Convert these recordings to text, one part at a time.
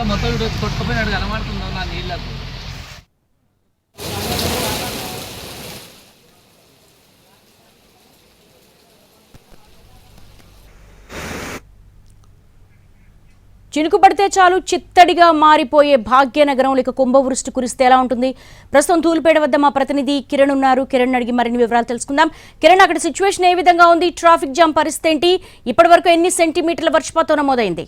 అంతా మొత్తం కొట్టుకుపోయినాడు కనబడుతుందో నా నీళ్ళకు. చినుకు పడితే చాలు చిత్తడిగా మారిపోయే భాగ్యనగరం ఇక కుంభవృష్టి కురిస్తే ఎలా ఉంటుంది? ప్రస్తుతం తూలిపేట వద్ద మా ప్రతినిధి కిరణ్ ఉన్నారు. కిరణ్ అడిగి మరిన్ని వివరాలు తెలుసుకుందాం. కిరణ్ అక్కడ సిచ్యువేషన్ ఏ విధంగా ఉంది? ట్రాఫిక్ జామ్ పరిస్థితి ఏంటి? ఇప్పటి వరకు ఎన్ని సెంటీమీటర్ల వర్షపాతం నమోదైంది?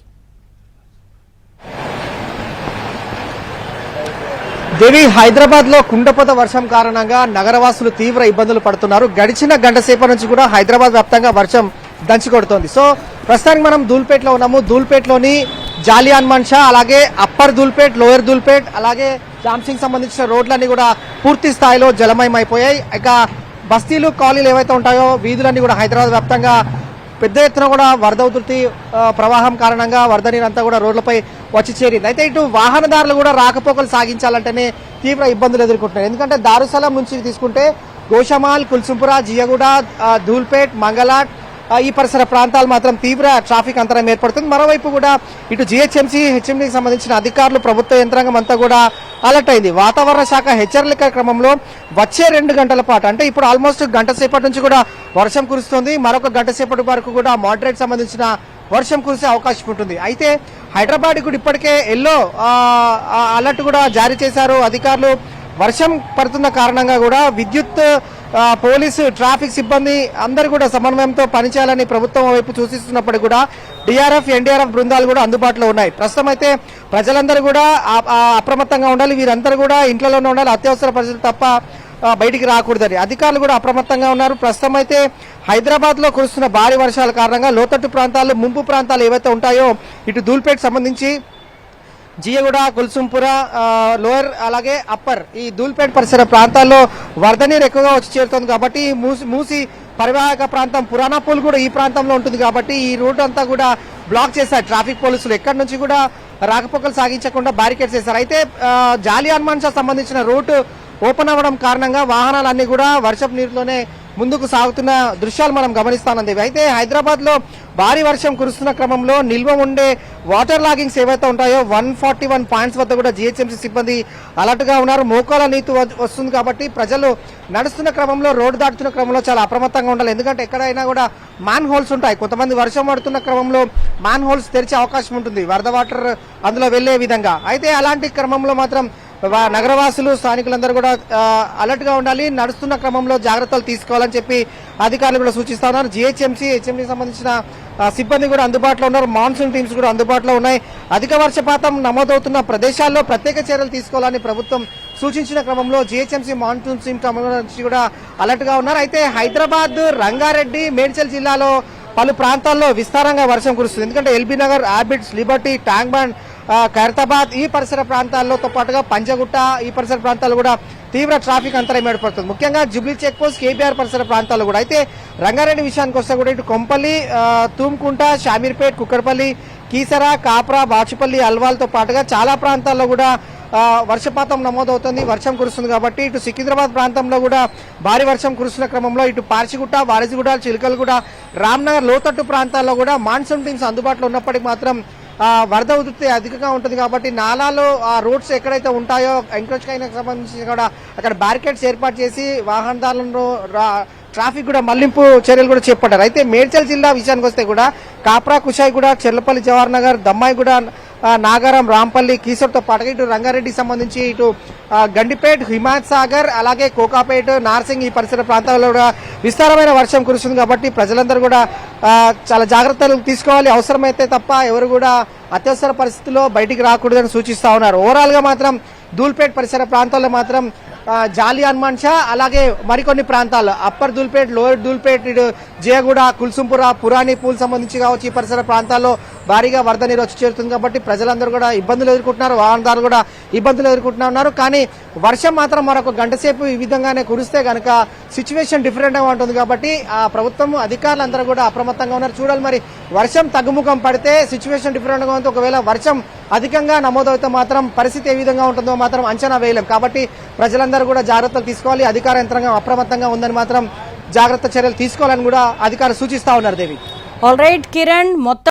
దేవి హైదరాబాద్లో కుండపోత వర్షం కారణంగా నగరవాసులు తీవ్ర ఇబ్బందులు పడుతున్నారు. గడిచిన గంట సేపటి నుంచి కూడా హైదరాబాద్ వ్యాప్తంగా వర్షం దంచికొడుతోంది. సో ప్రస్తుతానికి మనం దూల్పేటలో ఉన్నాము. దూల్పేటలోని జాలియాన్ మన్షా అలాగే అప్పర్ దూల్పేట్ లోయర్ దూల్పేట్ అలాగే జామ్సింగ్ సంబంధించిన రోడ్లన్నీ కూడా పూర్తి స్థాయిలో జలమయం అయిపోయాయి ఇక బస్తీలు కాలనీలు ఏవైతే ఉంటాయో వీధులన్నీ కూడా హైదరాబాద్ వ్యాప్తంగా పెద్ద ఎత్తున కూడా వరద ఉధృతి ప్రవాహం కారణంగా వరద నీరంతా కూడా రోడ్లపై వచ్చి చేరింది. అయితే ఇటు వాహనదారులు కూడా రాకపోకలు సాగించాలంటేనే తీవ్ర ఇబ్బందులు ఎదుర్కొంటున్నారు. ఎందుకంటే దారుసలం నుంచి తీసుకుంటే గోషమాల్ కుల్సుంపుర జియగూడ ధూల్పేట్ మంగళాట్ ఈ పరిసర ప్రాంతాలు మాత్రం తీవ్ర ట్రాఫిక్ అంతరం ఏర్పడుతుంది. మరోవైపు కూడా ఇటు జిహెచ్ఎంసీ హెచ్ఎండీకి సంబంధించిన అధికారులు ప్రభుత్వ యంత్రాంగం అంతా కూడా అలర్ట్ అయింది. వాతావరణ శాఖ హెచ్చరిక క్రమంలో వచ్చే రెండు గంటల పాటు అంటే ఇప్పుడు ఆల్మోస్ట్ గంట సేపటి నుంచి కూడా వర్షం కురుస్తుంది. మరొక గంట సేపటి వరకు కూడా మోడరేట్ సంబంధించిన వర్షం కురిసే అవకాశం ఉంటుంది. అయితే హైదరాబాద్ కూడా ఇప్పటికే ఎల్లో అలర్ట్ కూడా జారీ చేశారు. అధికారులు వర్షం పడుతున్న కారణంగా కూడా విద్యుత్ పోలీసు ట్రాఫిక్ సిబ్బంది అందరూ కూడా సమన్వయంతో పనిచేయాలని ప్రభుత్వం వైపు సూచిస్తున్నప్పటికీ కూడా డిఆర్ఎఫ్ ఎన్డీఆర్ఎఫ్ బృందాలు కూడా అందుబాటులో ఉన్నాయి. ప్రస్తుతం అయితే ప్రజలందరూ కూడా అప్రమత్తంగా ఉండాలి. వీరందరూ కూడా ఇంట్లోనే ఉండాలి. అత్యవసర ప్రజలు తప్ప బయటికి రాకూడదని. అధికారులు కూడా అప్రమత్తంగా ఉన్నారు. ప్రస్తుతం అయితే హైదరాబాద్లో కురుస్తున్న భారీ వర్షాల కారణంగా లోతట్టు ప్రాంతాలు ముంపు ప్రాంతాలు ఏవైతే ఉంటాయో ఇటు దూల్పేట్ సంబంధించి జియగూడ కుల్సుంపుర లోయర్ అలాగే అప్పర్ ఈ దూల్పేట్ పరిసర ప్రాంతాల్లో వరద నీరు ఎక్కువగా వచ్చి చేరుతుంది కాబట్టి మూసి మూసి పరివాహక ప్రాంతం పురాణాపూల్ కూడా ఈ ప్రాంతంలో ఉంటుంది కాబట్టి ఈ రూట్ అంతా కూడా బ్లాక్ చేశారు. ట్రాఫిక్ పోలీసులు ఎక్కడి నుంచి కూడా రాకపోకలు సాగించకుండా బ్యారికేడ్స్ చేశారు. అయితే జాలి అన్మాన్షా సంబంధించిన రూట్ ఓపెన్ అవ్వడం కారణంగా వాహనాలన్నీ కూడా వర్షపు నీరులోనే ముందుకు సాగుతున్న దృశ్యాలు మనం గమనిస్తానంది అయితే హైదరాబాద్లో భారీ వర్షం కురుస్తున్న క్రమంలో నిల్వ ఉండే వాటర్ లాగింగ్స్ ఏవైతే ఉంటాయో వన్ ఫార్టీ వన్ పాయింట్స్ వద్ద కూడా జిహెచ్ఎంసీ సిబ్బంది అలర్ట్గా ఉన్నారు. మోకాల నీతు వస్తుంది కాబట్టి ప్రజలు నడుస్తున్న క్రమంలో రోడ్డు దాటుతున్న క్రమంలో చాలా అప్రమత్తంగా ఉండాలి. ఎందుకంటే ఎక్కడైనా కూడా మ్యాన్ హోల్స్ ఉంటాయి. కొంతమంది వర్షం పడుతున్న క్రమంలో మ్యాన్ హోల్స్ తెరిచే అవకాశం ఉంటుంది. వరద వాటర్ అందులో వెళ్ళే విధంగా. అయితే అలాంటి క్రమంలో మాత్రం నగరవాసులు స్థానికులందరూ కూడా ఆ, అలర్ట్గా ఉండాలి. నడుస్తున్న క్రమంలో జాగ్రత్తలు తీసుకోవాలని చెప్పి అధికారులు కూడా సూచిస్తా ఉన్నారు జిహెచ్ఎంసీ హెచ్ఎంసీ సంబంధించిన సిబ్బంది కూడా అందుబాటులో ఉన్నారు. మాన్సూన్ టీమ్స్ కూడా అందుబాటులో ఉన్నాయి. అధిక వర్షపాతం నమోదవుతున్న ప్రదేశాల్లో ప్రత్యేక చర్యలు తీసుకోవాలని ప్రభుత్వం సూచించిన క్రమంలో జిహెచ్ఎంసీ మాన్సూన్ టీమ్ సంబంధించి కూడా అలర్ట్గా ఉన్నారు. అయితే హైదరాబాద్ రంగారెడ్డి మేడ్చల్ జిల్లాలో పలు ప్రాంతాల్లో విస్తారంగా వర్షం కురుస్తుంది. ఎందుకంటే ఎల్బీ నగర్ ఆర్బిట్స్ లిబర్టీ ట్యాంక్ బండ్ ఖైరతాబాద్ ఈ పరిసర ప్రాంతాలతో పాటుగా పంజగుట్ట ఈ పరిసర ప్రాంతాలు కూడా తీవ్ర ట్రాఫిక్ అంతరం ఏర్పడుతుంది. ముఖ్యంగా జుబ్లీ చెక్ పోస్ట్ కేబీఆర్ పరిసర ప్రాంతాలు కూడా. అయితే రంగారెడ్డి విషయానికి వస్తే కూడా ఇటు కొంపల్లి తూమ్కుంట షామీర్పేట్ కుక్కడపల్లి కీసర కాప్రా బాచుపల్లి అల్వాల్తో పాటుగా చాలా ప్రాంతాల్లో కూడా వర్షపాతం నమోదవుతుంది వర్షం కురుస్తుంది కాబట్టి ఇటు సికింద్రాబాద్ ప్రాంతంలో కూడా భారీ వర్షం కురుస్తున్న క్రమంలో ఇటు పార్చిగుట్ట వారసిగూడ చిలుకలగూడ రామ్నగర్ లోతట్టు ప్రాంతాల్లో కూడా మాన్సూన్ టీమ్స్ అందుబాటులో ఉన్నప్పటికీ మాత్రం వరద ఉధృతి అధికంగా ఉంటుంది కాబట్టి నాలాలో ఆ రోడ్స్ ఎక్కడైతే ఉంటాయో ఎంకరేజ్ సంబంధించి కూడా అక్కడ బ్యారికేడ్స్ ఏర్పాటు చేసి వాహనదారులను రా- ట్రాఫిక్ కూడా మళ్ళింపు చర్యలు కూడా చేపట్టారు. అయితే మేడ్చల్ జిల్లా విషయానికి వస్తే కూడా కాప్రా కుషాయిగూడ చెర్లపల్లి జవహర్ నగర్ దమ్మాయిగూడ నాగారం రాంపల్లి కీసర్తో పాటుగా ఇటు రంగారెడ్డి సంబంధించి ఇటు గండిపేట్ హిమాయత్ సాగర్ అలాగే కోకాపేట్ నార్సింగ్ ఈ పరిసర ప్రాంతాల్లో కూడా విస్తారమైన వర్షం కురుస్తుంది కాబట్టి ప్రజలందరూ కూడా చాలా జాగ్రత్తలు తీసుకోవాలి. అవసరమైతే తప్ప ఎవరు కూడా అత్యవసర పరిస్థితుల్లో బయటికి రాకూడదని సూచిస్తా ఉన్నారు. ఓవరాల్గా మాత్రం దూల్పేట్ పరిసర ప్రాంతాల్లో మాత్రం జాలి హనుమాన్ షా అలాగే మరికొన్ని ప్రాంతాలు అప్పర్ దూల్పేట్ లోయర్ దూల్పేట్ ఇటు జయగూడ కుల్సుంపుర పురాణి పూల్ సంబంధించి కావచ్చు ఈ పరిసర ప్రాంతాల్లో భారీగా వరద నీరు వచ్చి చేరుతుంది కాబట్టి ప్రజలందరూ కూడా ఇబ్బందులు ఎదుర్కొంటున్నారు వాహనదారులు కూడా ఇబ్బందులు ఎదుర్కొంటున్నా ఉన్నారు. కానీ వర్షం మాత్రం మరొక గంట సేపు ఈ విధంగానే కురిస్తే కనుక సిచ్యువేషన్ డిఫరెంట్గా ఉంటుంది కాబట్టి ఆ ప్రభుత్వం అధికారులు అందరూ కూడా అప్రమత్తంగా ఉన్నారు. చూడాలి మరి వర్షం తగ్గుముఖం పడితే సిచ్యువేషన్ డిఫరెంట్గా ఉంటుంది. ఒకవేళ వర్షం అధికంగా నమోదవుతే మాత్రం పరిస్థితి ఏ విధంగా ఉంటుందో మాత్రం అంచనా వేయలేం. కాబట్టి ప్రజలందరూ కూడా జాగ్రత్తలు తీసుకోవాలి. అధికార యంత్రాంగం అప్రమత్తంగా ఉందని మాత్రం జాగ్రత్త చర్యలు తీసుకోవాలని కూడా అధికారులు సూచిస్తా ఉన్నారు దేవి. ఆల్ రైట్ కిరణ్ మొత్తం